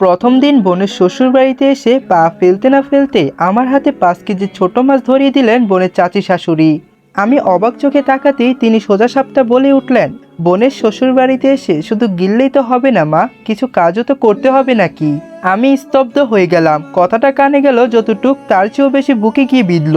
প্রথম দিন বোনের শ্বশুর বাড়িতে এসে পা ফেলতে না ফেলতে আমার হাতে পাঁচ কেজি ছোট মাছ ধরিয়ে দিলেন বোনের চাচি শাশুড়ি। আমি অবাক চোখে তাকাতেই তিনি সোজা সাপটা বলে উঠলেন, বোনের শ্বশুর বাড়িতে এসে শুধু গিললেই তো হবে না, মা, কিছু কাজও তো করতে হবে নাকি? আমি স্তব্ধ হয়ে গেলাম, কথাটা কানে গেল যতটুক, তার চেয়েও বেশি বুকে গিয়ে বিঁধল।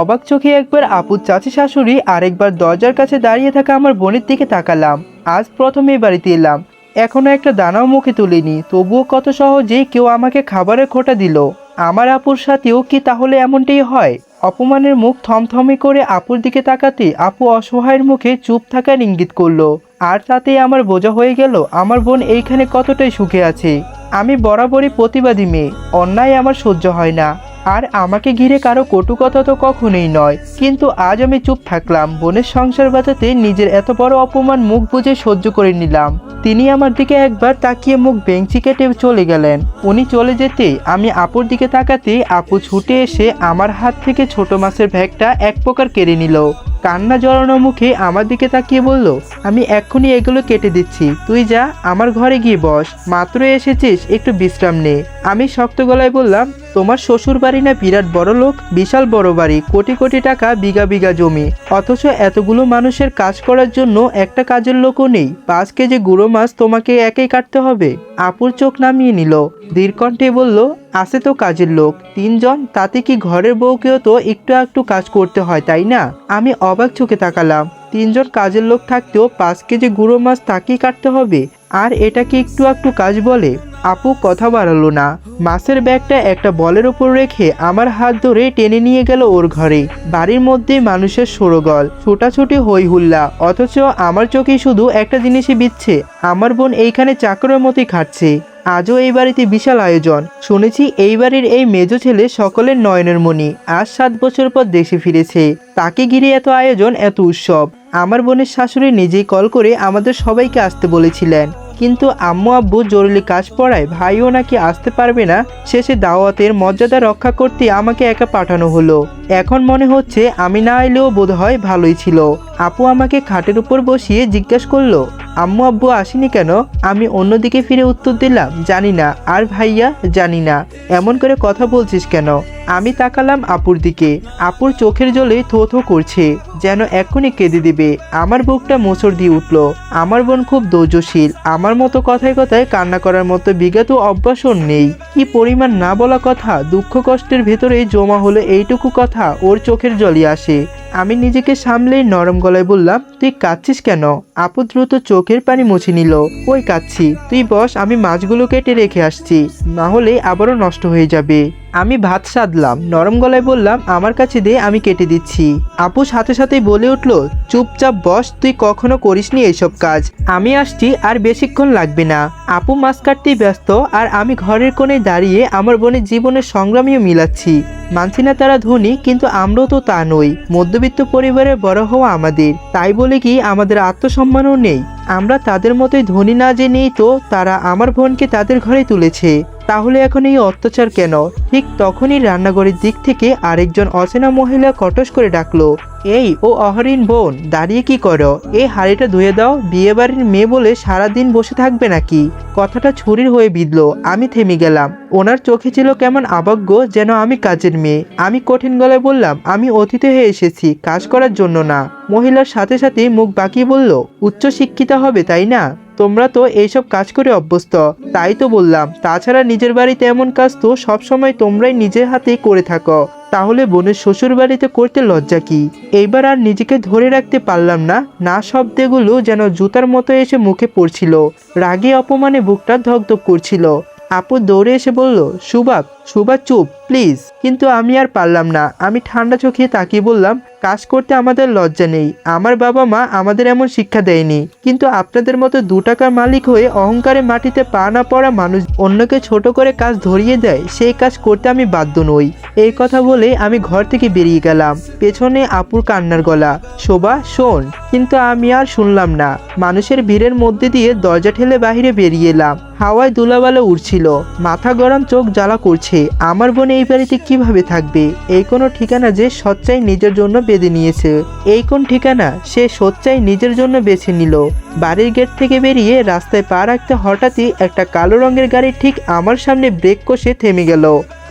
অবাক চোখে একবার আপুর চাচি শাশুড়ি আরেকবার দরজার কাছে দাঁড়িয়ে থাকা আমার বোনের দিকে তাকালাম। আজ প্রথমে এই বাড়িতে এলাম এখনও একটা দানাও মুখে তুলিনি, তবুও কত সহজেই কেউ আমাকে খাবারের খোটা দিল। আমার আপুর সাথেও কি তাহলে এমনটাই হয়? অপমানের মুখ থমথমে করে আপুর দিকে তাকাতে আপু অসহায়ের মুখে চুপ থাকার ইঙ্গিত করল। আর তাতেই আমার বোঝা হয়ে গেল, আমার বোন এইখানে কতটাই সুখে আছে। আমি বরাবরই প্রতিবাদী মেয়ে, অন্যায় আমার সহ্য হয় না। আর আমাকে ঘিরে কারও কটু কথা তো কখনোই নয়। কিন্তু আজ আমি চুপ থাকলাম। বোনের সংসার বাঁচাতে নিজের এত বড় অপমান মুখ বুঝে সহ্য করে নিলাম। তিনি আমার দিকে একবার তাকিয়ে মুখ বেঞ্চি কেটে চলে গেলেন। উনি চলে যেতে আমি আপুর দিকে তাকাতে আপু ছুটে এসে আমার হাত থেকে ছোট মাছের ব্যাগটা এক প্রকার কেড়ে নিল। কান্না জড়ানো মুখে আমার দিকে তাকিয়ে বলল, আমি এক্ষুনি এগুলো কেটে দিচ্ছি। তুই যা, আমার ঘরে গিয়ে বস। মাত্র এসেছিস, একটু বিশ্রাম নে। আমি শক্ত গলায় বললাম তোমার শ্বশুর বাড়ি না বিরাট বড় লোক? বিশাল বড় বাড়ি, কোটি কোটি টাকা, বিঘা বিঘা জমি। অথচ এতগুলো মানুষের কাজ করার জন্য একটা কাজের লোকও নেই। পাঁচ কেজি গুঁড়ো মাছ তোমাকে একাই কাটতে হবে। আপুর চোখ নামিয়ে নিল। দীর্ঘণ্ঠে বলল, আছে তো কাজের লোক। তিনজন, তাতে কি ঘরের বউকেও তো একটু একটু কাজ করতে হয়, তাই না? আমি অবাক চোখে তাকালাম। তিনজন কাজের লোক থাকতেও পাঁচ কেজি গুঁড়ো মাছ তাকেই কাটতে হবে। আর এটা কি একটু একটু কাজ বলে। আপু কথা বাড়ালো না। মাছের ব্যাগটা একটা বলের ওপর রেখে আমার হাত ধরে টেনে নিয়ে গেল ওর ঘরে। বাড়ির মধ্যে মানুষের সরগল, ছোটাছুটি হই হুল্লা অথচ আমার চোখে শুধু একটা জিনিসই বিচ্ছে। আমার বোন এইখানে চাকরের মতোই খাচ্ছে আজও এই বাড়িতে বিশাল আয়োজন। শুনেছি এই বাড়ির এই মেজ ছেলে সকলের নয়নের মণি। আজ সাত বছর পর দেশে ফিরেছে। তাকে ঘিরে এত আয়োজন, এত উৎসব। আমার বোনের শাশুড়ি নিজেই কল করে আমাদের সবাইকে আসতে বলেছিলেন। কিন্তু আম্মু আব্বু জরুরি কাজ পড়ায় ভাইও নাকি আসতে পারবে না, শেষে দাওয়াতের মর্যাদা রক্ষা করতে আমাকে একা পাঠানো হলো। এখন মনে হচ্ছে আমি না এলেও বোধহয় ভালোই ছিল। আপু আমাকে খাটের উপর বসিয়ে জিজ্ঞেস করল, আম্মু আব্বু আসেনি কেন? আমি অন্যদিকে ফিরে উত্তর দিলাম, জানি না। আর ভাইয়া? জানি না। এমন করে কথা বলছিস কেন? আমি তাকালাম আপুর দিকে। আপুর চোখের জলে থো থো করছে, যেন এক্ষুনি কেঁদে দিবে। আমার বুকটা মোচড় দিয়ে উঠল। আমার বোন খুব ধৈর্যশীল। আমার মতো কথায় কথায় কান্না করার মতো বিগত অভ্যাসও নেই। কি পরিমাণ না বলা কথা দুঃখ কষ্টের ভেতরেই জমা হলে এইটুকু কথা ওর চোখের জলই আসে। আমি নিজেকে সামলে নরম গলায় বললাম, তুই কাঁদছিস কেন? আপু দ্রুত চোখের পানি মুছে নিল ওই কাঁদছি? তুই বস, আমি মাছগুলো কেটে রেখে আসছি না হলে আবারও নষ্ট হয়ে যাবে। আমি ভাত সাধলাম, নরম গলায় বললাম, আমার কাছে দে, আমি কেটে দিচ্ছি। আপু সাথে সাথেই বলে উঠল, চুপচাপ বস, তুই কখনো করিসনি এইসব কাজ। আমি আসছি, আর বেশিক্ষণ লাগবে না। আপু মাছ কাটতেই ব্যস্ত, আর আমি ঘরের কোণে দাঁড়িয়ে আমার বোনের জীবনের সংগ্রামীও মিলাচ্ছি। মানছি না তারা ধনী, কিন্তু আমরাও তো তা নই। মধ্যবিত্ত পরিবারের বড় হওয়া আমাদের। তাই বলে কি আমাদের আত্মসম্মানও নেই? আমরা তাদের মতোই ধনী না জেনেই তো তারা আমার বোনকে তাদের ঘরে তুলেছে। তাহলে এখন এই অত্যাচার কেন? ঠিক তখনই রান্নাঘরের দিক থেকে আরেকজন অচেনা মহিলা কটস করে ডাকলো, এই, ও অহরিন বোন, দাঁড়িয়ে কি করো? এই হাড়িটা ধুয়ে দাও বিয়ে বাড়ির মেয়ে বলে সারাদিন বসে থাকবে নাকি? কথাটা ছুরির হয়ে বিঁধলো, আমি থেমে গেলাম। ওনার চোখে ছিল কেমন আবজ্ঞ যেন আমি কাজের মেয়ে। আমি কঠিন গলায় বললাম, আমি অতিথি হয়ে এসেছি, কাজ করার জন্য না। মহিলার সাথে সাথে মুখ বাঁকিয়ে বলল উচ্চ শিক্ষিতা হবে, তাই না? তোমরা তো এইসব কাজ করে অভ্যস্ত। তাই তো বললাম, তাছাড়া নিজের বাড়িতে এমন কাজ তো সবসময় তোমরাই নিজের হাতেই করে থাকো। তাহলে বোনের শ্বশুর বাড়িতে করতে লজ্জা কি? এইবার আর নিজেকে ধরে রাখতে পারলাম না। না শব্দগুলো যেন জুতার মতো এসে মুখে পড়ছিল। রাগে অপমানে বুকটা ধকধক করছিল। আপু দৌড়ে এসে বলল সুবাক সুবা চুপ, প্লিজ। কিন্তু আমি আর পারলাম না। আমি ঠান্ডা চোখে তাকিয়ে বললাম, কাজ করতে আমাদের লজ্জা নেই। আমার বাবা মা আমাদের এমন শিক্ষা দেয়নি। কিন্তু আপনাদের মতো দু টাকার মালিক হয়ে অহংকারে মাটিতে পা না পড়া মানুষ অন্যকে ছোট করে কাজ ধরিয়ে দেয়, সেই কাজ করতে আমি বাধ্য নই। এই কথা বলে আমি ঘর থেকে বেরিয়ে গেলাম। পেছনে আপুর কান্নার গলা। শোভা, শোন। কিন্তু আমি আর শুনলাম না। মানুষের ভিড়ের মধ্যে দিয়ে দরজা ঠেলে বাহিরে বেরিয়ে এলাম। হাওয়ায় দুলাবালে উড়ছিল। মাথা গরম চোখ জ্বালা করছে। বলছে, আমার বোন এই বাড়িতে কীভাবে থাকবে? এই কোনো ঠিকানা যে সচ্চাই নিজের জন্য বেঁধে নিয়েছে। এই কোন ঠিকানা? সে সচ্চাই নিজের জন্য বেছে নিল। বাড়ির গেট থেকে বেরিয়ে রাস্তায় পা রাখতে হঠাৎই একটা কালো রঙের গাড়ি ঠিক আমার সামনে ব্রেক কষে থেমে গেল।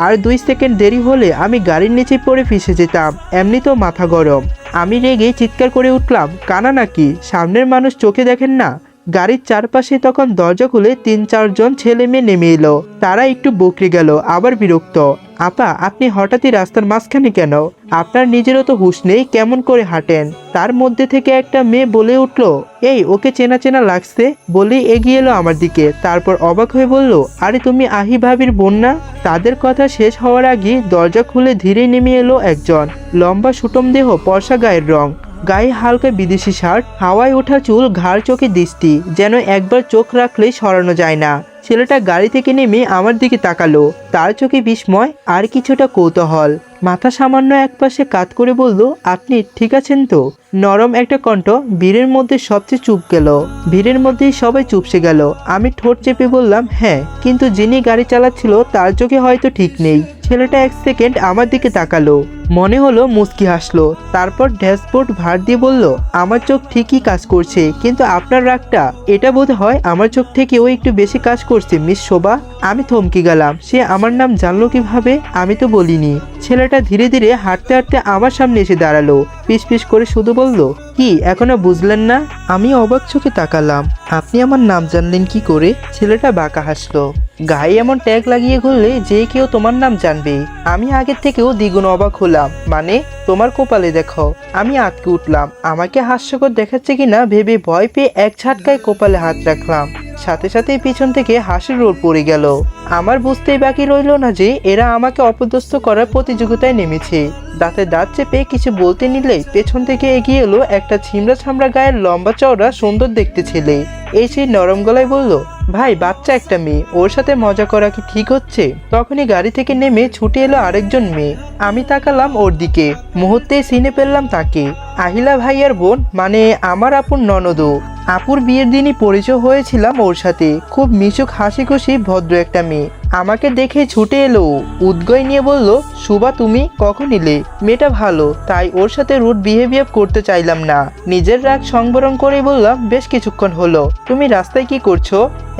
আর দুই সেকেন্ড দেরি হলে আমি গাড়ির নিচে পড়ে ফেসে যেতাম। এমনিতেও মাথা গরম। আমি রেগে চিৎকার করে উঠলাম, কানা নাকি? সামনের মানুষ চোখে দেখেন না? গাড়ির চারপাশে তখন দরজা খুলে তিন চারজন ছেলে মেয়ে নেমে এলো। তারা একটু বকরে গেল, আবার বিরক্ত। আপা, আপনি হঠাৎই রাস্তার মাঝখানে কেন? আপনার নিজেরও তো হুশ নেই কেমন করে হাঁটেন। তার মধ্যে থেকে একটা মেয়ে বলে উঠল, এই, ওকে চেনা চেনা লাগছে? বলেই এগিয়ে এলো আমার দিকে। তারপর অবাক হয়ে বলল, আরে, তুমি আহি ভাবির বোন না? তাদের কথা শেষ হওয়ার আগে দরজা খুলে ধীরে নেমে এলো একজন। লম্বা সুটম দেহ পর্ষা গায়ের রং। গায়ে হালকা বিদেশি শার্ট, হাওয়ায় ওঠা চুল, ঘাড় চোখে দৃষ্টি, যেন একবার চোখ রাখলেই সরানো যায় না। ছেলেটা গাড়ি থেকে নেমে আমার দিকে তাকালো। তার চোখে বিস্ময় আর কিছুটা কৌতূহল। মাথা সামান্য একপাশে কাত করে বলল, আপনি ঠিক আছেন তো? নরম একটা কণ্ঠ ভিড়ের মধ্যে সবচেয়ে চুপ গেল। ভিড়ের মধ্যেই সবাই চুপসে গেল। আমি ঠোঁট চেপে বললাম হ্যাঁ কিন্তু যিনি গাড়ি চালাচ্ছিল, তার চোখে হয়তো ঠিক নেই। ছেলেটা এক সেকেন্ড আমার দিকে তাকালো। মনে হলো মুস্কি হাসলো। তারপর ড্যাশবোর্ড ভার দিয়ে বলল, আমার চোখ ঠিকই কাজ করছে, কিন্তু আপনার রাগটা, এটা বোধ হয় আমার চোখ থেকে থেকেও একটু বেশি কাজ করছে, মিস শোভা। আমি থমকে গেলাম। সে আমার নাম জানলো কীভাবে, আমি তো বলিনি। ছেলেটা ধীরে ধীরে হাঁটতে হাঁটতে আমার সামনে এসে দাঁড়াল। পিস পিস করে শুধু বলল কি, এখনও বুঝলেন না? আমি অবাক চোখে তাকালাম। আপনি আমার নাম জানলেন কি করে? ছেলেটা বাঁকা হাসলো। গায়ে এমন ট্যাগ লাগিয়ে ঘুরলে যে কেউ তোমার নাম জানবে। আমি আগের থেকেও দ্বিগুণ অবাক হলাম। মানে তোমার কপালে দেখো। আমি আটকে উঠলাম। আমাকে হাস্যকর দেখাচ্ছে কিনা ভেবে ভয় পেয়ে এক ঝাটকায় কপালে হাত রাখলাম। সাথে সাথেই পিছন থেকে হাসির রোল পড়ে গেল। আমার বুঝতেই বাকি রইল না যে এরা আমাকে অপদস্থ করার প্রতিযোগিতায় নেমেছে। দাঁতে দাঁত চেপে কিছু বলতে নিলেই পেছন থেকে এগিয়ে এলো একটা ছিমড়া ছামড়া গায়ের লম্বা চওড়া সুন্দর দেখতে ছেলে। এই সেই নরম গলায় বলল, ভাই, বাচ্চা একটা মেয়ে, ওর সাথে মজা করা কি ঠিক হচ্ছে? তখনই গাড়ি থেকে নেমে ছুটে এলো আরেকজন মেয়ে। আমি তাকালাম ওর দিকে। মুহূর্তেই চিনে ফেললাম তাকে। আহিলা ভাইয়ার বোন মানে আমার আপন ননদও। আপুর বিয়ের দিনই পরিচয় হয়েছিলাম ওর সাথে। খুব মিশুক হাসি খুশি ভদ্র একটা মেয়ে। আমাকে দেখে ছুটে এলো। উদ্গয় নিয়ে বলল, সুবা, তুমি কখন এলে? মেয়েটা ভালো, তাই ওর সাথে রুট বিহেভিয়ার করতে চাইলাম না। নিজের রাগ সংবরণ করেই বললাম, বেশ কিছুক্ষণ হলো, তুমি রাস্তায় কি করছ?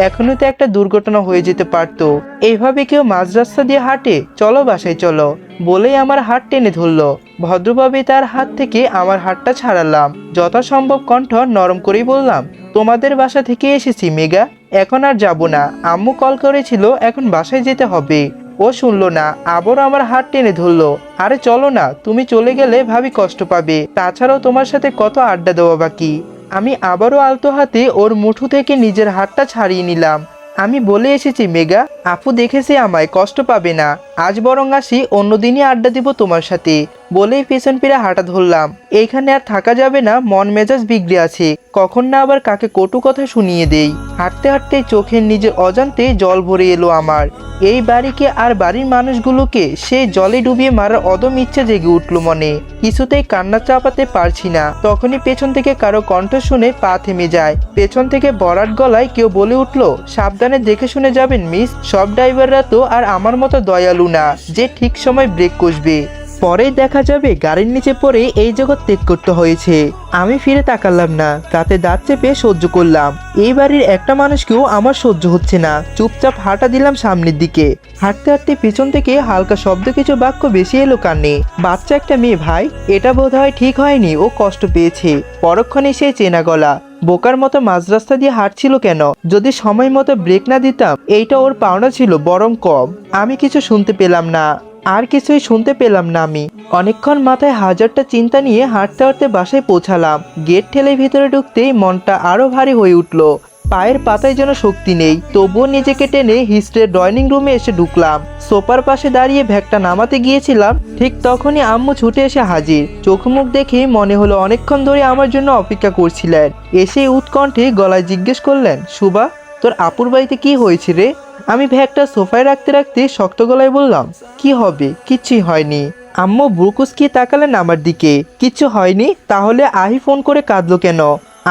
এখনও তো একটা দুর্ঘটনা হয়ে যেতে পারতো। এইভাবে কেউ মাঝ রাস্তা দিয়ে হাঁটে? চলো বাসায়, চলো। বলেই আমার হাত টেনে ধরলো। ভদ্রভাবে তার হাত থেকে আমার হাতটা ছাড়ালাম। যথাসম্ভব কণ্ঠ নরম করেই বললাম, তোমাদের বাসা থেকে এসেছি মেগা এখন আর যাব না। আম্মু কল করেছিল, এখন বাসায় যেতে হবে। ও শুনলো না, আবারও আমার হাত টেনে ধরলো। আরে চলো না, তুমি চলে গেলে ভাবি কষ্ট পাবে। তাছাড়াও তোমার সাথে কত আড্ডা দেওয়া বাকি? আমি আবারও আলতো হাতে ওর মুঠু থেকে নিজের হাতটা ছাড়িয়ে নিলাম। আমি বলে এসেছি মেগা আপু দেখেছে আমায়, কষ্ট পাবে না। আজ বরং আসি, অন্যদিনই আড্ডা দিব তোমার সাথে। বলেই পেছন ফিরে হাঁটা ধরলাম। এইখানে আর থাকা যাবে না, মন মেজাজ বিগড়ে আছে। কখন না আবার কাকে কটু কথা শুনিয়ে দেই। হাঁটতে হাঁটতে চোখের নিজের অজান্তে জল ভরে এলো আমার। এই বাড়িকে আর বাড়ির মানুষগুলোকে সে জলে ডুবিয়ে মারার অদম ইচ্ছা জেগে উঠল মনে। কিছুতেই কান্না চাপাতে পারছি না। তখনই পেছন থেকে কারও কণ্ঠ শুনে পা থেমে যায়। পেছন থেকে বরাট গলায় কেউ বলে উঠল, সাবধানে দেখে শুনে যাবেন, মিস। সব ড্রাইভাররা তো আর আমার মতো দয়ালু না, যে ঠিক সময় ব্রেক কষবে। পরেই দেখা যাবে গাড়ির নিচে পড়ে এই জগৎ ত্যাগ করতে হয়েছে। আমি ফিরে তাকালাম না, তাতে দাঁত চেপে সহ্য করলাম। এই বাড়ির একটা মানুষকেও আমার সহ্য হচ্ছে না। চুপচাপ হাঁটা দিলাম সামনের দিকে। হাঁটতে হাঁটতে পিছন থেকে হালকা শব্দ কিছু বাক্য বেশি এলো কানে। বাচ্চা একটা মেয়ে, ভাই, এটা বোধ হয় ঠিক হয়নি, ও কষ্ট পেয়েছে। পরক্ষণে সে চেনা গলা। বোকার মতো মাঝ রাস্তা দিয়ে হাঁটছিল কেন? যদি সময় মতো ব্রেক না দিতাম, এইটা ওর পাওনা ছিল বরং কম। আমি কিছু শুনতে পেলাম না। আর কিছুই শুনতে পেলাম না আমি। অনেকক্ষণ মাথায় হাজারটা চিন্তা নিয়ে হাঁটতে হাঁটতে বাসায় পৌঁছালাম। গেট ঠেলে ভিতরে ঢুকতেই মনটা আরও ভারী হয়ে উঠল। পায়ের পাতায় যেন শক্তি নেই, তবুও নিজেকে টেনে হিস্ট্রের ডাইনিং রুমে এসে ঢুকলাম। সোপার পাশে দাঁড়িয়ে ভ্যাগটা নামাতে গিয়েছিলাম, ঠিক তখনই আম্মু ছুটে এসে হাজির। চোখ মুখ দেখে মনে হলো অনেকক্ষণ ধরে আমার জন্য অপেক্ষা করছিলেন। এসে উৎকণ্ঠে গলায় জিজ্ঞেস করলেন, সুবা, তোর আপুর বাড়িতে কি হয়েছে রে? আমি ভ্যাগটা সোফায় রাখতে রাখতে শক্ত গলায় বললাম, কি হবে? কিচ্ছুই হয়নি। আম্মু ব্রুকুসকি তাকালেন আমার দিকে, কিচ্ছু হয়নি? তাহলে আহি ফোন করে কাঁদলো কেন?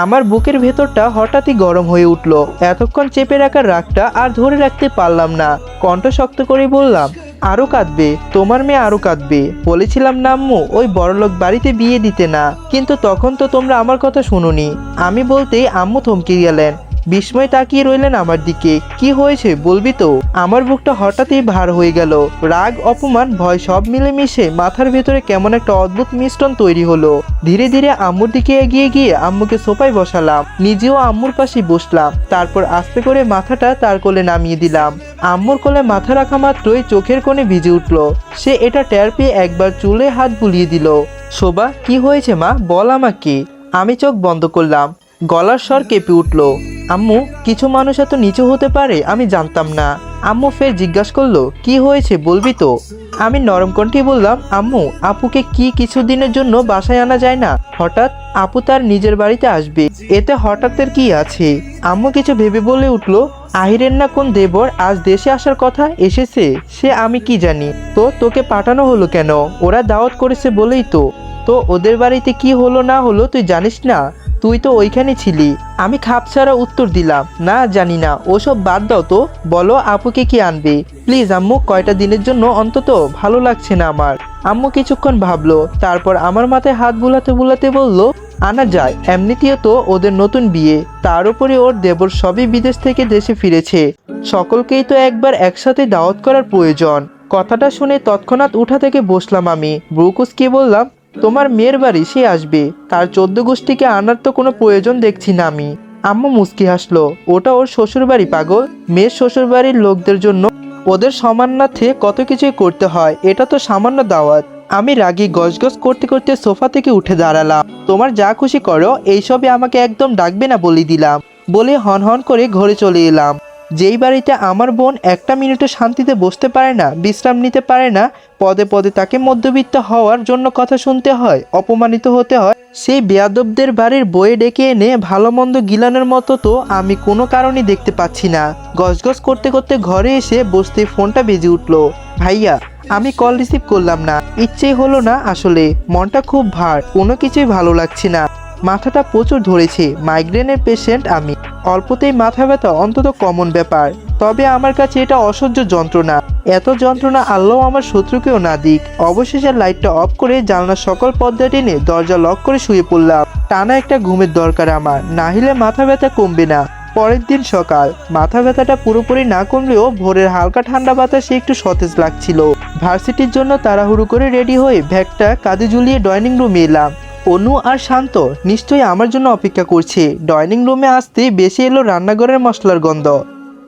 আমার বুকের ভেতরটা হঠাৎই গরম হয়ে উঠল। এতক্ষণ চেপে রাখার রাগটা আর ধরে রাখতে পারলাম না। কণ্ঠ শক্ত করে বললাম, আরও কাঁদবে, তোমার মেয়ে আরও কাঁদবে। বলেছিলাম না আম্মু, ওই বড়লোক বাড়িতে বিয়ে দিতে না, কিন্তু তখন তো তোমরা আমার কথা শুনোনি। আমি বলতেই আম্মু থমকে গেলেন। বিস্ময় তাকিয়ে রইলেন আমার দিকে। কি হয়েছে বলবি তো? আমার বুকটা হঠাৎই ভার হয়ে গেল। রাগ, অপমান, ভয় সব মিলেমিশে মাথার ভেতরে কেমন একটা অদ্ভুত মিশ্রণ তৈরি হলো। ধীরে ধীরে আম্মুর দিকে এগিয়ে গিয়ে আম্মুকে সোফায় বসালাম। নিজেও আম্মুর পাশে বসলাম। তারপর আস্তে করে মাথাটা তার কোলে নামিয়ে দিলাম। আম্মুর কোলে মাথা রাখা মাত্রই চোখের কোণে ভিজে উঠল। সে এটা টের পেয়ে একবার চুলে হাত বুলিয়ে দিল। শোভা, কি হয়েছে মা? বল আমাকে। আমি চোখ বন্ধ করলাম। গলার স্বর কেঁপে উঠল। আম্মু, কিছু মানুষ এত নিচু হতে পারে, আমি জানতাম না। আম্মু ফের জিজ্ঞাসা করল, কি হয়েছে বলবি তো? আমি নরম কণ্ঠে বললাম, আম্মু, আপুকে কি কিছুদিনের জন্য বাসায় আনা যায় না? হঠাৎ আপু তার নিজের বাড়িতে আসবে। এতে হঠাৎের কি আছে? আম্মু কিছু ভেবে বলে উঠল, আহিরের না কোন দেবর আজ দেশে আসার কথা এসেছে? সে আমি কি জানি? তো তোকে পাঠানো হলো কেন? ওরা দাওয়াত করেছে বলেই তো। তো ওদের বাড়িতে কি হলো না হলো তুই জানিস না? তুই তো ওইখানে ছিলি। আমি খাপ ছাড়া উত্তর দিলাম। না, জানি না। ওসব বাদ দাও তো। বলো, আপুকে কি আনবে? প্লিজ, আম্মু, কয়টা দিনের জন্য অন্তত ভালো লাগছে না আমার। আম্মু কিছুক্ষণ ভাবলো, তারপর আমার মাথায় হাত বুলাতে বুলাতে বলল, আনা যায়। এমনিতেও তো ওদের নতুন বিয়ে। তার উপরে ওর দেবর সবই বিদেশ থেকে দেশে ফিরেছে। সকলকেই তো একবার একসাথে দাওয়াত করার প্রয়োজন। কথাটা শুনে তৎক্ষণাৎ উঠা থেকে বসলাম আমি। ব্রুকুসকে বললাম তোমার মেয়ের বাড়ি সে আসবে। তার চোদ্দ গোষ্ঠীকে আনার তো কোনো প্রয়োজন দেখছি না আমি। আম্মু মুস্কি হাসলো। ওটা ওর শ্বশুর বাড়ি পাগল। মেয়ের শ্বশুর বাড়ির লোকদের জন্য ওদের সমান্নার্থে কত কিছুই করতে হয়, এটা তো সামান্য দাওয়াত। আমি রাগী গজগজ করতে করতে সোফা থেকে উঠে দাঁড়ালাম। তোমার যা খুশি করো এইসবে আমাকে একদম ডাকবে না বলে দিলাম। বলে হন হন করে ঘরে চলে এলাম। যেই বাড়িতে আমার বোন একটা মিনিটও শান্তিতে বসতে পারে না, বিশ্রাম নিতে পারে না, পদে পদে তাকে মধ্যবিত্ত হওয়ার জন্য কথা শুনতে হয়, অপমানিত হতে হয়। সেই বেয়াদবদের বাড়ির বয়ে ডেকে এনে ভালো মন্দ গিলানের মতো তো আমি কোনো কারণই দেখতে পাচ্ছি না। গজগজ করতে করতে ঘরে এসে বসতে ফোনটা বেজে উঠল। ভাইয়া, আমি কল রিসিভ করলাম না, ইচ্ছেই হলো না আসলে, মনটা খুব ভার, কোনো কিছুই ভালো লাগছে না। মাথাটা প্রচুর ধরেছে। মাইগ্রেনের পেশেন্ট আমি। অল্পতেই মাথা ব্যথা অন্তত কমন ব্যাপার। তবে আমার কাছে এটা অসহ্য যন্ত্রণা। এত যন্ত্রণা আল্লাহ আমার শত্রুকেও না দিক। অবশেষে লাইটটা অফ করে জানলার সকল পর্দা টেনে দরজা লক করে শুয়ে পড়লাম। টানা একটা ঘুমের দরকার আমার। না হলে মাথা ব্যথা কমবে না। পরের দিন সকাল। মাথা ব্যথাটা পুরোপুরি না কমলেও ভোরের হালকা ঠান্ডা বাতাসে একটু সতেজ লাগছিল। ভার্সিটির জন্য তাড়াহুড়ো করে রেডি হয়ে ব্যাগটা কাঁধে ঝুলিয়ে ডাইনিং রুমে এলাম। অনু আর শান্ত নিশ্চয়ই আমার জন্য অপেক্ষা করছে। ডাইনিং রুমে আসতে বেশি এলো রান্নাঘরের মশলার গন্ধ।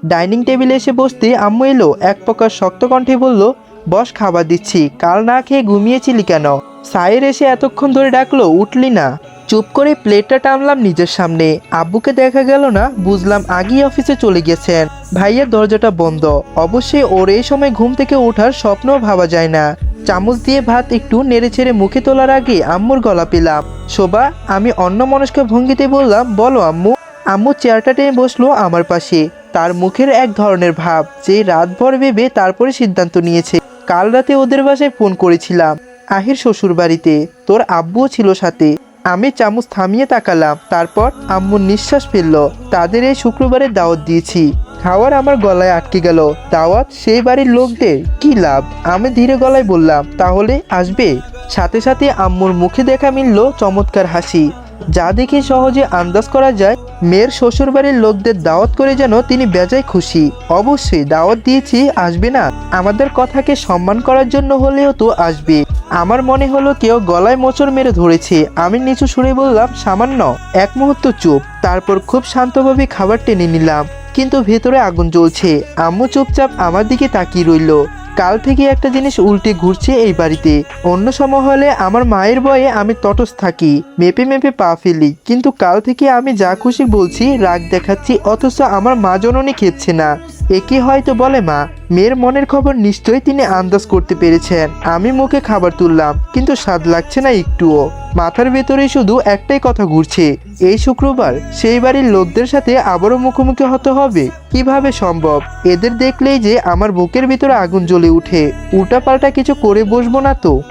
ডাইনিং টেবিলে এসে বসতে আম্মু এলো, এক প্রকার শক্ত কণ্ঠে বলল, বস, খাবার দিচ্ছি। কাল না খেয়ে ঘুমিয়েছিলি কেন? সায়ের এসে এতক্ষণ ধরে ডাকলো, উঠলি না। চুপ করে প্লেটটা টানলাম নিজের সামনে। আব্বুকে দেখা গেল না, বুঝলাম আগেই অফিসে চলে গেছেন। ভাইয়ের দরজাটা বন্ধ। অবশ্যই ওর এই সময় ঘুম থেকে ওঠার স্বপ্নও ভাবা যায় না। চামচ দিয়ে ভাত একটু নেড়ে ছেড়ে মুখে তোলার আগে আম্মুর গলা পেলাম। শোভা, আমি অন্য মনস্ক ভঙ্গিতে বললাম, বলো আম্মু। আম্মু চেয়ারটা টেনে বসল আমার পাশে। তার মুখের এক ধরনের ভাব যে রাতভর ভেবে তারপরে সিদ্ধান্ত নিয়েছে। কাল রাতে ওদের বাসায় ফোন করেছিলাম, আহির শ্বশুর বাড়িতে তোর আব্বুও ছিল সাথে। আমি চামচ থামিয়ে তাকালাম, তারপর আম্মুর নিঃশ্বাস ফেলল। তাদের এই শুক্রবারে দাওয়াত দিয়েছি। খাওয়ার আমার গলায় আটকে গেল। দাওয়াত সেই বাড়ির লোকদের? কি লাভ? আমি ধীরে গলায় বললাম, তাহলে আসবে। সাথে সাথে আম্মুর মুখে দেখা মিলল চমৎকার হাসি। যা দেখে সহজে আন্দাজ করা যায়, মেয়ের শ্বশুরবাড়ির লোকদের দাওয়াত করে যেন তিনি বেজায় খুশি। অবশ্যই দাওয়াত দিয়েছি, আসবে না। আমাদের কথাকে সম্মান করার জন্য হলেও তো আসবে। আমার মনে হলো কেউ গলায় মোচড় মেরে ধরেছে। আমি নিচু সুরে বললাম, সামান্য। এক মুহূর্ত চুপ। তারপর খুব শান্তভাবে খাবার টেনে নিলাম। কিন্তু ভেতরে আগুন জ্বলছে। আম্মু চুপচাপ আমার দিকে তাকিয়ে রইল। কাল থেকে একটা জিনিস উল্টে ঘুরছে এই বাড়িতে। অন্য সময় হলে আমার মায়ের বয়ে আমি তটস থাকি, মেপে মেপে পা ফেলি। কিন্তু কাল থেকে আমি যা খুশি বলছি, রাগ দেখাচ্ছি, অথচ আমার মা জননী খেচ্ছে না। একে হয়তো বলে মা, মেয়ের মনের খবর নিশ্চয়ই তিনি আন্দাজ করতে পেরেছেন। আমি মুখে খাবার তুললাম, কিন্তু স্বাদ লাগছে না একটুও। মাথার ভেতরেই শুধু একটাই কথা ঘুরছে, এই শুক্রবার সেই বাড়ির লোকদের সাথে আবারও মুখোমুখি হতে হবে? কীভাবে সম্ভব? এদের দেখলেই যে আমার বুকের ভিতরে আগুন জ্বলে উঠে। উল্টাপাল্টা কিছু করে বসবো না তো?